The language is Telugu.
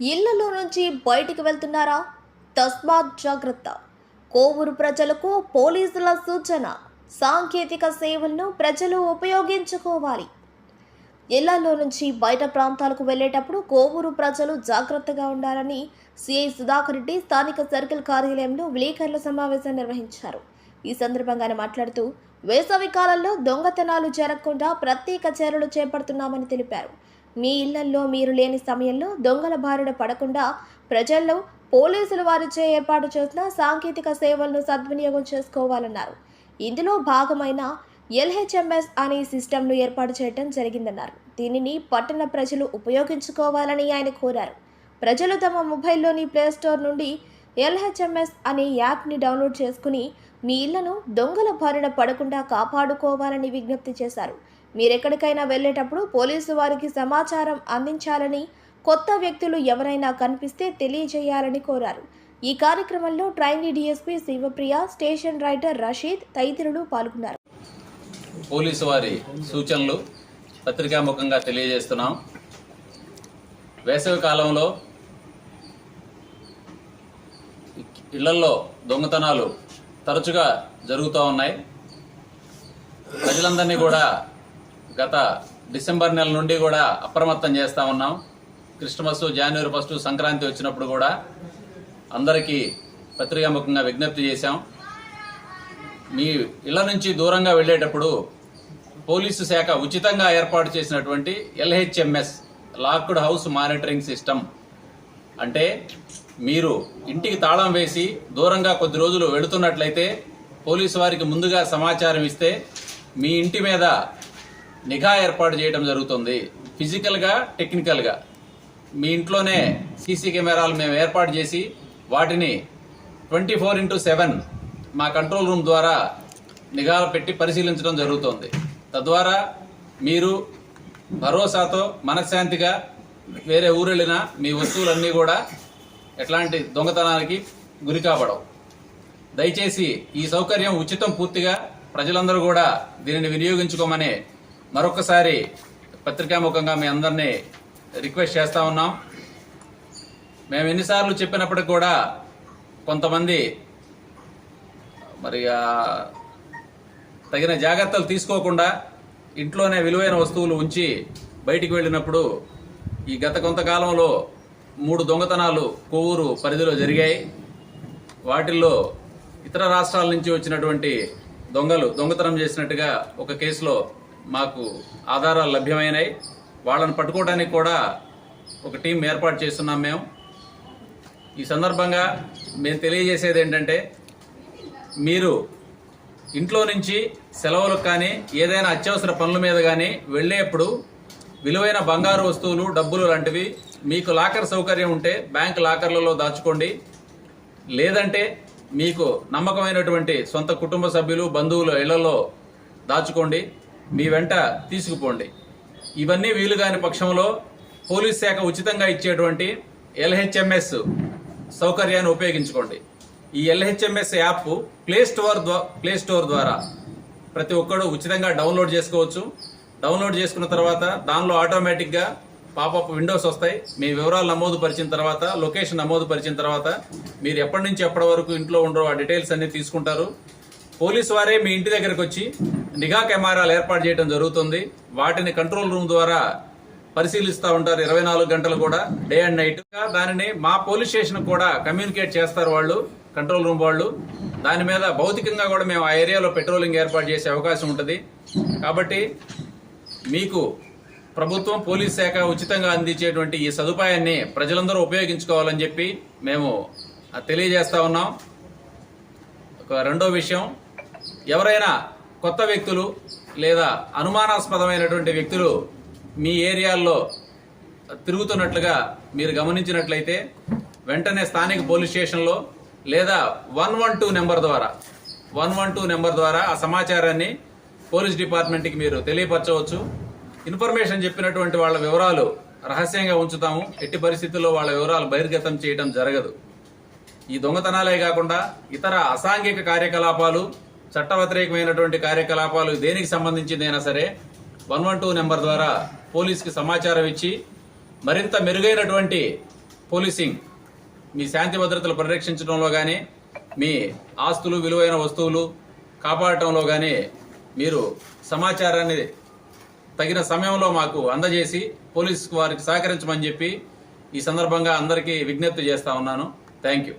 ఇళ్ళలో నుంచి బయటికి వెళ్తున్నారా? తస్మాత్ జాగ్రత్త. కోవూరు ప్రజలకు పోలీసుల సూచన. సాంకేతిక సేవలను ప్రజలు ఉపయోగించుకోవాలి. ఇళ్ళలో నుంచి బయట ప్రాంతాలకు వెళ్ళేటప్పుడు కోవూరు ప్రజలు జాగ్రత్తగా ఉండాలని సిఐ సుధాకర్ రెడ్డి స్థానిక సర్కిల్ కార్యాలయంలో విలేకరుల సమావేశం నిర్వహించారు. ఈ సందర్భంగా ఆయన మాట్లాడుతూ వేసవి కాలంలో దొంగతనాలు జరగకుండా ప్రత్యేక చర్యలు చేపడుతున్నామని తెలిపారు. మీ ఇళ్ళల్లో మీరు లేని సమయంలో దొంగల బారిన పడకుండా ప్రజల్లో పోలీసులు వారిచే ఏర్పాటు చేసిన సాంకేతిక సేవలను సద్వినియోగం చేసుకోవాలన్నారు. ఇందులో భాగమైన ఎల్హెచ్ఎంఎస్ అనే సిస్టమ్ను ఏర్పాటు చేయడం జరిగిందన్నారు. దీనిని పట్టణ ప్రజలు ఉపయోగించుకోవాలని ఆయన కోరారు. ప్రజలు తమ మొబైల్లోని ప్లేస్టోర్ నుండి ఎల్హెచ్ఎంఎస్ అనే యాప్ని డౌన్లోడ్ చేసుకుని మీ ఇళ్ళను దొంగల బారిన పడకుండా కాపాడుకోవాలని విజ్ఞప్తి చేశారు. మీరెక్కడికైనా వెళ్ళేటప్పుడు పోలీసు వారికి సమాచారం అందించాలని కొత్త వ్యక్తులు ఎవరైనా కనిపిస్తే తెలియజేయాలని కోరారు. ఈ కార్యక్రమంలో trainee DSP Shivapriya station writer Rashid తదితరులు పాల్గొన్నారు. పోలీసు వారి సూచనలు పత్రికాముఖంగా తెలియజేస్తున్నాం. వేసవి కాలంలో ఇళ్ళల్లో దొంగతనాలు తరచుగా జరుగుతూ ఉన్నాయి. ప్రజలందరినీ కూడా గత డిసెంబర్ నెల నుండి కూడా అప్రమత్తం చేస్తూ ఉన్నాం. క్రిస్టమస్ జనవరి ఫస్ట్ సంక్రాంతి వచ్చినప్పుడు కూడా అందరికీ పత్రికాముఖంగా విజ్ఞప్తి చేశాం. మీ ఇళ్ళ నుంచి దూరంగా వెళ్ళేటప్పుడు పోలీసు శాఖ ఉచితంగా ఏర్పాటు చేసినటువంటి LHMS locked house monitoring system. అంటే మీరు ఇంటికి తాళం వేసి దూరంగా కొద్ది రోజులు వెళుతున్నట్లయితే పోలీసు వారికి ముందుగా సమాచారం ఇస్తే మీ ఇంటి మీద నిఘా ఏర్పాటు చేయడం జరుగుతుంది. ఫిజికల్గా టెక్నికల్గా మీ ఇంట్లోనే సీసీ కెమెరాలు మేము ఏర్పాటు చేసి వాటిని ట్వంటీ ఫోర్ ఇంటూ సెవెన్ మా కంట్రోల్ రూమ్ ద్వారా నిఘా పెట్టి పరిశీలించడం జరుగుతుంది. తద్వారా మీరు భరోసాతో మనశ్శాంతిగా వేరే ఊరు వెళ్ళినా మీ వస్తువులన్నీ కూడా ఎట్లాంటి దొంగతనానికి గురి కాబడవు. దయచేసి ఈ సౌకర్యం ఉచితం పూర్తిగా ప్రజలందరూ కూడా దీనిని వినియోగించుకోమని మరొకసారి పత్రికాముఖంగా మీ అందరినీ రిక్వెస్ట్ చేస్తా ఉన్నాం. మేము ఎన్నిసార్లు చెప్పినప్పటికి కూడా కొంతమంది మరి తగిన జాగ్రత్తలు తీసుకోకుండా ఇంట్లోనే విలువైన వస్తువులు ఉంచి బయటికి వెళ్ళినప్పుడు ఈ గత కొంతకాలంలో మూడు దొంగతనాలు కొవ్వూరు పరిధిలో జరిగాయి. వాటిల్లో ఇతర రాష్ట్రాల నుంచి వచ్చినటువంటి దొంగలు దొంగతనం చేసినట్టుగా ఒక కేసులో మాకు ఆధారాలు లభ్యమైనాయి. వాళ్ళని పట్టుకోవడానికి కూడా ఒక టీం ఏర్పాటు చేస్తున్నాం మేము. ఈ సందర్భంగా మేము తెలియజేసేది ఏంటంటే మీరు ఇంట్లో నుంచి సెలవులకు కానీ ఏదైనా అత్యవసర పనుల మీద కానీ వెళ్ళేప్పుడు విలువైన బంగారు వస్తువులు డబ్బులు లాంటివి మీకు లాకర్ సౌకర్యం ఉంటే బ్యాంక్ లాకర్లలో దాచుకోండి. లేదంటే మీకు నమ్మకమైనటువంటి సొంత కుటుంబ సభ్యులు బంధువుల ఇళ్ళలో దాచుకోండి. మీ వెంట తీసుకుపోండి. ఇవన్నీ వీలు కాని పక్షంలో పోలీస్ శాఖ ఉచితంగా ఇచ్చేటువంటి ఎల్హెచ్ఎంఎస్ సౌకర్యాన్ని ఉపయోగించుకోండి. ఈ LHMS app play store play store ద్వారా ప్రతి ఒక్కడు ఉచితంగా డౌన్లోడ్ చేసుకోవచ్చు. డౌన్లోడ్ చేసుకున్న తర్వాత దానిలో ఆటోమేటిక్గా పాపప్ విండోస్ వస్తాయి. మీ వివరాలు నమోదు పరిచిన తర్వాత లొకేషన్ నమోదు పరిచిన తర్వాత మీరు ఎప్పటి నుంచి ఎప్పటి వరకు ఇంట్లో ఉండరో ఆ డీటెయిల్స్ అన్ని తీసుకుంటారు. పోలీసు వారే మీ ఇంటి దగ్గరకు వచ్చి నిఘా కెమెరాలు ఏర్పాటు చేయడం జరుగుతుంది. వాటిని కంట్రోల్ రూమ్ ద్వారా పరిశీలిస్తూ ఉంటారు. ఇరవై నాలుగు గంటలు కూడా డే అండ్ నైట్. దానిని మా పోలీస్ స్టేషన్ కూడా కమ్యూనికేట్ చేస్తారు వాళ్ళు కంట్రోల్ రూమ్ వాళ్ళు. దాని మీద భౌతికంగా కూడా మేము ఆ ఏరియాలో పెట్రోలింగ్ ఏర్పాటు చేసే అవకాశం ఉంటుంది. కాబట్టి మీకు ప్రభుత్వం పోలీస్ శాఖ ఉచితంగా అందించేటువంటి ఈ సదుపాయాన్ని ప్రజలందరూ ఉపయోగించుకోవాలని చెప్పి మేము తెలియజేస్తా ఉన్నాం. ఒక రెండో విషయం ఎవరైనా కొత్త వ్యక్తులు లేదా అనుమానాస్పదమైనటువంటి వ్యక్తులు మీ ఏరియాల్లో తిరుగుతున్నట్లుగా మీరు గమనించినట్లయితే వెంటనే స్థానిక పోలీస్ స్టేషన్లో లేదా వన్ వన్ టూ నెంబర్ ద్వారా వన్ వన్ టూ నెంబర్ ద్వారా ఆ సమాచారాన్ని పోలీస్ డిపార్ట్మెంట్కి మీరు తెలియపరచవచ్చు. ఇన్ఫర్మేషన్ చెప్పినటువంటి వాళ్ళ వివరాలు రహస్యంగా ఉంచుతాము. ఎట్టి పరిస్థితుల్లో వాళ్ళ వివరాలు బహిర్గతం చేయడం జరగదు. ఈ దొంగతనాలే కాకుండా ఇతర అసాంఘిక కార్యకలాపాలు చట్ట వ్యతిరేకమైనటువంటి కార్యకలాపాలు దేనికి సంబంధించిందైనా సరే వన్ వన్ టూ నెంబర్ ద్వారా పోలీస్కి సమాచారం ఇచ్చి మరింత మెరుగైనటువంటి పోలీసింగ్ మీ శాంతి భద్రతలు పరిరక్షించడంలో కానీ మీ ఆస్తులు విలువైన వస్తువులు కాపాడటంలో కానీ మీరు సమాచారాన్ని తగిన సమయంలో మాకు అందజేసి పోలీసు వారికి సహకరించమని చెప్పి ఈ సందర్భంగా అందరికీ విజ్ఞప్తి చేస్తా ఉన్నాను. Thank you.